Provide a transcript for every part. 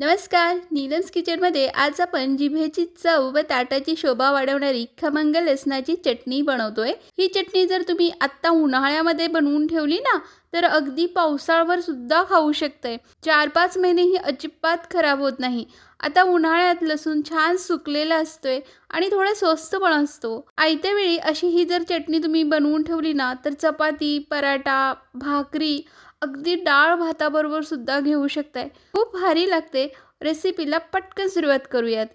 नमस्कार नीलम्स किचनमध्ये आज आपण जिभेची चव व ताटाची शोभा वाढवणारी खमंग लसणाची चटणी बनवतोय. ही चटणी जर तुम्ही आत्ता उन्हाळ्यामध्ये बनवून ठेवली ना तर अगदी पावसाळ्यावर सुद्धा खाऊ शकते चार पाच महिने ही अजिबात खराब होत नाही. आता उन्हाळ्यात लसूण छान सुकलेला असतोय आणि थोडा स्वस्त पण असतो. आयत्या वेळी अशी ही जर चटणी तुम्ही बनवून ठेवली ना तर चपाती पराठा भाकरी अगदी डाळ भाताबरोबर सुद्धा घेऊ शकताय. खूप भारी लागते. रेसिपीला पटकन सुरुवात करूयात.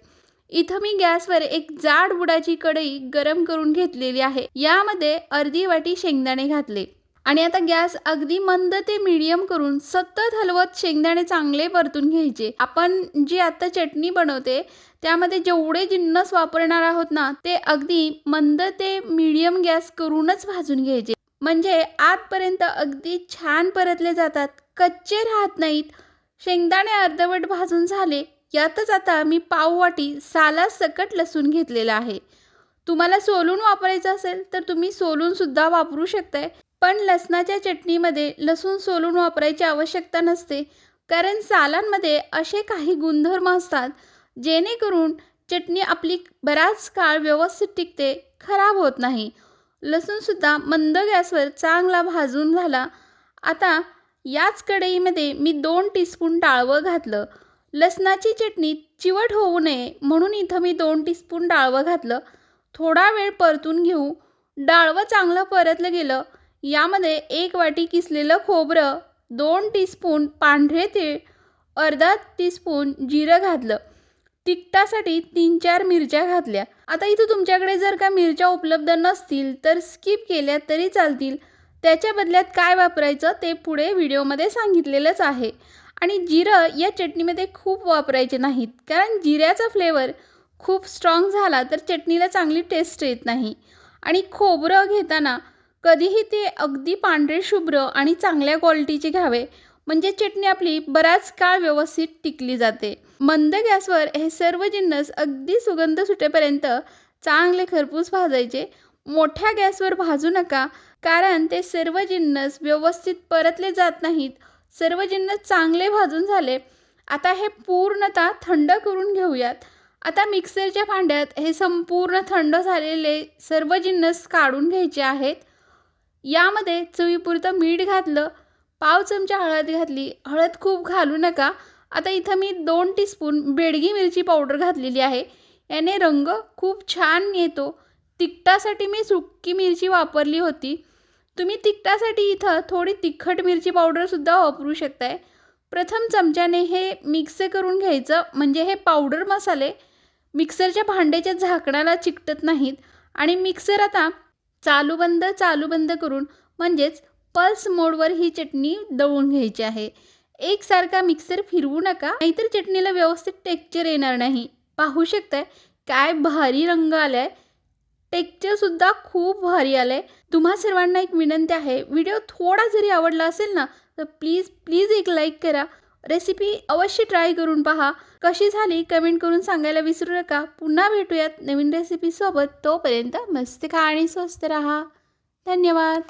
इथं मी गॅसवर एक जाड बुडाची कढई गरम करून घेतलेली आहे. यामध्ये अर्धी वाटी शेंगदाणे घातले. आणि आता गॅस अगदी मंद ते मीडियम करून सतत हलवत शेंगदाणे चांगले परतून घ्यायचे. आपण जी आता चटणी बनवते त्यामध्ये जेवढे जिन्नस वापरणार आहोत ना ते अगदी मंद ते मीडियम गॅस करूनच भाजून घ्यायचे. म्हणजे आतपर्यंत अगदी छान परतले जातात. कच्चे राहत नाहीत. शेंगदाणे अर्धवट भाजून झाले. यातच आता मी पाववाटी साला सकट लसूण घेतलेला आहे. तुम्हाला सोलून वापरायचं असेल तर तुम्ही सोलूनसुद्धा वापरू शकताय. पण लसणाच्या चटणीमध्ये लसूण सोलून वापरायची आवश्यकता नसते. कारण सालांमध्ये असे काही गुणधर्म असतात जेणेकरून चटणी आपली बराच काळ व्यवस्थित टिकते खराब होत नाही. लसूणसुद्धा मंद गॅसवर चांगला भाजून झाला. आता याच कढईमध्ये मी दोन टीस्पून डाळवं घातलं. लसणाची चटणी चिवट होऊ नये म्हणून इथं मी दोन टीस्पून डाळवं घातलं. थोडा वेळ परतून घेऊ. डाळवं चांगलं परतलं गेलं. यामध्ये एक वाटी किसलेलं खोबरं दोन टीस्पून पांढरे तीळ अर्धा टीस्पून जिरं घातलं. तिखटासाठी तीन चार मिरच्या घातल्या. आता इथं तुमच्याकडे जर का मिरच्या उपलब्ध नसतील तर स्किप केल्या तरी चालतील. त्याच्या बदल्यात काय वापरायचं ते पुढे व्हिडिओमध्ये सांगितलेलंच आहे. आणि जिरं या चटणीमध्ये खूप वापरायचे नाहीत. कारण जिऱ्याचा फ्लेवर खूप स्ट्रॉंग झाला तर चटणीला चांगली टेस्ट येत नाही. आणि खोबरं घेताना कधीही ते अगदी पांढरे शुभ्र आणि चांगल्या क्वालिटीचे घ्यावे. म्हणजे चटणी आपली बराच काळ व्यवस्थित टिकली जाते. मंद गॅसवर हे सर्व जिन्नस अगदी सुगंध सुटेपर्यंत चांगले खरपूस भाजायचे. मोठ्या गॅसवर भाजू नका कारण ते सर्व जिन्नस व्यवस्थित परतले जात नाहीत. सर्व जिन्नस चांगले भाजून झाले. आता हे पूर्णतः थंड करून घेऊयात. आता मिक्सरच्या भांड्यात हे संपूर्ण थंड झालेले सर्व जिन्नस काढून घ्यायचे आहेत. यामध्ये चवीपुरतं मीठ घातलं पाव चमचा हळद घातली. हळद खूप घालू नका. आता इथं मी दोन टीस्पून बेडगी मिरची पावडर घातलेली आहे. याने रंग खूप छान येतो. तिखटासाठी मी सुक्की मिरची वापरली होती. तुम्ही तिखटासाठी इथं थोडी तिखट मिरची पावडरसुद्धा वापरू शकताय. प्रथम चमच्याने हे मिक्स करून घ्यायचं. म्हणजे हे पावडर मसाले मिक्सरच्या भांड्याच्या झाकणाला चिकटत नाहीत. आणि मिक्सर आता चालू बंद चालू बंद करून म्हणजेच पल्स मोडवर ही चटणी दळून घ्यायची आहे. एकसारखा मिक्सर फिरवू नका नाहीतर चटणीला व्यवस्थित टेक्चर येणार नाही. पाहू शकताय काय भारी रंग आलाय. टेक्चरसुद्धा खूप भारी आलं आहे तुम्हा सर्वांना एक विनंती आहे व्हिडिओ थोडा जरी आवडला असेल ना तर प्लीज प्लीज एक लाईक करा. रेसिपी अवश्य ट्राय करून पहा. कशी झाली कमेंट करून सांगायला विसरू नका. पुन्हा भेटूयात नवीन रेसिपीसोबत तोपर्यंत मस्त खा आणि स्वस्त राहा. धन्यवाद.